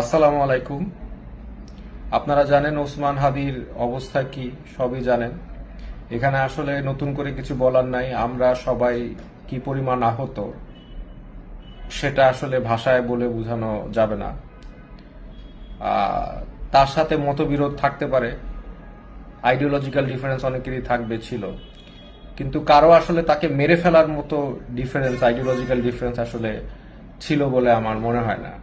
আসসালামু আলাইকুম। আপনারা জানেন ওসমান হাদির অবস্থা কি, সবই জানেন। এখানে আসলে নতুন করে কিছু বলার নাই, আমরা সবাই কি পরিমাণ আহত, সেটা আসলে ভাষায় বলে বোঝানো যাবে না। তার সাথে মতবিরোধ থাকতে পারে আইডিওলজিক্যাল ডিফারেন্স অনেকেরই থাকবে, ছিল। কিন্তু কারও আসলে তাকে মেরে ফেলার মতো ডিফারেন্স আইডিওলজিক্যাল ডিফারেন্স আসলে ছিল বলে আমার মনে হয় না।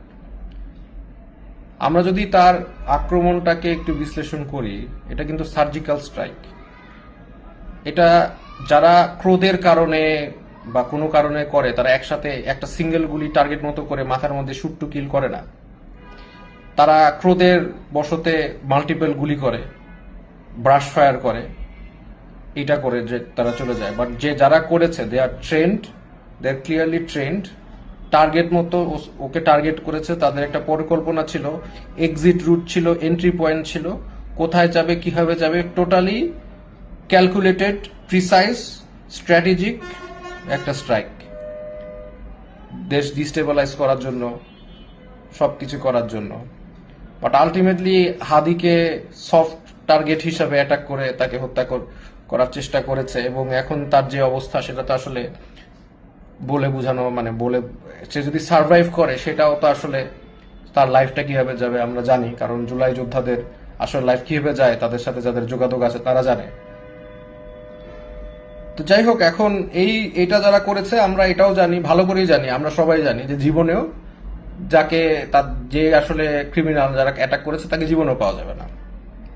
আমরা যদি তার আক্রমণটাকে একটু বিশ্লেষণ করি, এটা কিন্তু সার্জিক্যাল স্ট্রাইক এটা যারা ক্রোধের কারণে বা কোনো কারণে করে, তারা একসাথে একটা সিঙ্গেল গুলি টার্গেট মতো করে মাথার মধ্যে শুট টু কিল করে না। তারা ক্রোধের বসতে মাল্টিপল গুলি করে ব্রাশ ফায়ার করে, এটা করে যে তারা চলে যায়। বাট যে যারা করেছে they are trained they are clearly trained target মতো ওকে টার্গেট করেছে, তাদের একটা পরিকল্পনা ছিল এক্সিট রুট ছিল এন্ট্রি পয়েন্ট ছিল, কোথায় যাবে, কীভাবে যাবে টোটালি ক্যালকুলেটেড প্রিসাইজ স্ট্র্যাটেজিক একটা স্ট্রাইক দেশ ডিস্টেবলাইজ করার জন্য, সবকিছু করার জন্য। বাট আলটিমেটলি হাদিকে সফট টার্গেট হিসাবে অ্যাটাক করে তাকে হত্যা করার চেষ্টা করেছে, এবং এখন তার যে অবস্থা সেটা তো আসলে বলে বোঝানো মানে বলে, সে যদি সার্ভাইভ করে, সেটাও তো আসলে তার লাইফটা কীভাবে যাবে আমরা জানি। কারণ জুলাই যোদ্ধাদের আসলে লাইফ কীভাবে যায়, তাদের সাথে যাদের যোগাযোগ আছে, তারা জানে। তো যাই হোক, এখন এই, এটা যারা করেছে, আমরা এটাও জানি, ভালো করেই জানি, আমরা সবাই জানি যে জীবনেও যাকে, তার যে আসলে ক্রিমিনাল যারা অ্যাটাক করেছে, তাকে জীবনেও পাওয়া যাবে না।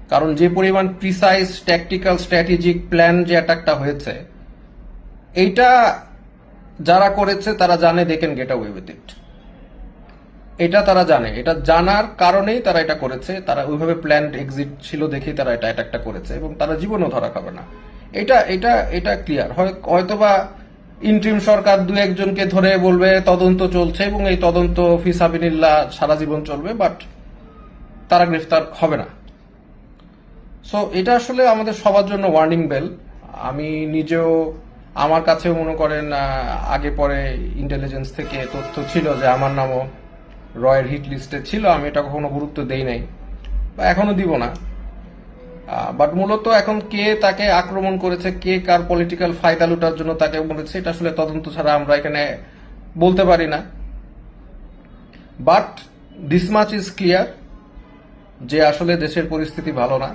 কারণ যে পরিমাণ প্রিসাইজ ট্যাকটিক্যাল স্ট্র্যাটেজিক প্ল্যান যে অ্যাটাকটা হয়েছে, এইটা যারা করেছে, তারা জানে they can get away with it এটা তারা জানে। এটা জানার কারণেই তারা এটা করেছে। তারা ওইভাবে প্ল্যান এক্সিট ছিল দেখেই তারা এটা অ্যাটাকটা করেছে এবং তারা জীবনও ধরা খাবে না। এটা এটা এটা ক্লিয়ার হয়তোবা ইন্ট্রিম সরকার দু একজনকে ধরে বলবে, তদন্ত চলছে এবং এই তদন্ত ফিসাবিনিল্লা সারা জীবন চলবে বাট তারা গ্রেফতার হবে না। সো এটা আসলে আমাদের সবার জন্য ওয়ার্নিং বেল আমি নিজেও আমার কাছেও মনে করেন আগে পরে ইন্টেলিজেন্স থেকে তথ্য ছিল যে আমার নামও রয়ের হিট লিস্টে ছিল, আমি এটা কখনো গুরুত্ব দেই নাই বা এখনও দিব না। বাট মূলত এখন কে তাকে আক্রমণ করেছে, কে কার পলিটিক্যাল ফায়দা লুটার জন্য তাকে বলেছে, এটা আসলে তদন্ত ছাড়া আমরা এখানে বলতে পারি না। But this much is clear যে আসলে দেশের পরিস্থিতি ভালো না।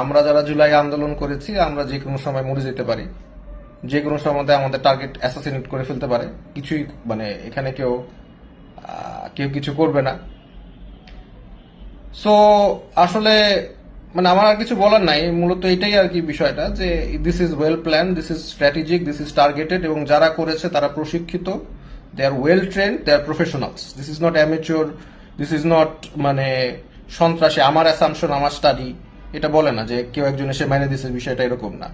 আমরা যারা জুলাই আন্দোলন করেছি, আমরা যে কোনো সময় মরে যেতে পারি। যে কোনো সময় আমাদের টার্গেট অ্যাসাসিনেট করে ফেলতে পারে। কিছুই মানে এখানে কেউ কেউ কিছু করবে না। সো আসলে মানে আমার আর কিছু বলার নাই। মূলত এটাই আর কি বিষয়টা যে this is well plan this is strategic this is targeted এবং যারা করেছে তারা প্রশিক্ষিত। They are well trained they are professionals this is not amateur this is not মানে সন্ত্রাসী। আমার অ্যাসামশন আমার স্টাডি এটা বলে না যে কেউ একজন এসে মাইনে দিচ্ছে বিষয়টা এরকম না।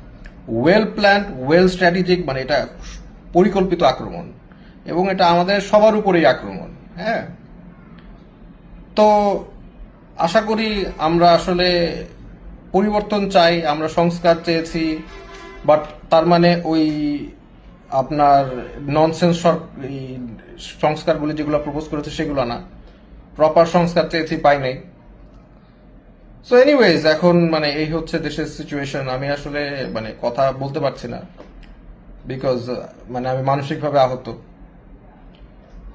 ওয়েল প্ল্যান্ড ওয়েল স্ট্র্যাটেজিক মানে এটা পরিকল্পিত আক্রমণ। এবং এটা আমাদের সবার উপরেই আক্রমণ হ্যাঁ? তো আশা করি আমরা আসলে পরিবর্তন চাই, আমরা সংস্কার চেয়েছি বাট তার মানে ওই আপনার ননসেন্স সংস্কারগুলি যেগুলো প্রপোজ করেছে সেগুলো না। প্রপার সংস্কার চেয়েছি, পাই নাই। সো এনিওয়েজ এখন মানে এই হচ্ছে দেশের সিচুয়েশন আমি আসলে মানে কথা বলতে পারছি না বিকজ মানে আমি মানসিকভাবে আহত।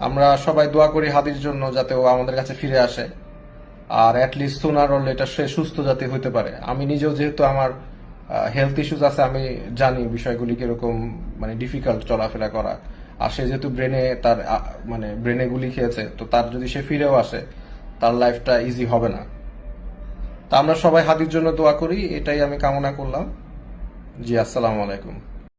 আমরা সবাই দোয়া করি হাদির জন্য যাতে ও আমাদের কাছে ফিরে আসে। আর অ্যাটলিস্ট সোনার অল এটা সে সুস্থ যাতে হইতে পারে। আমি নিজেও যেহেতু আমার হেলথ ইস্যুস আছে, আমি জানি বিষয়গুলি কীরকম মানে ডিফিকাল্ট চলাফেরা করা। আর সে যেহেতু ব্রেনে তার মানে ব্রেনে গুলি খেয়েছে, তো তার যদি সে ফিরেও আসে, তার লাইফটা ইজি হবে না। তা আমরা সবাই হাদির জন্য দোয়া করি এটাই আমি কামনা করলাম। জি আসসালামু আলাইকুম।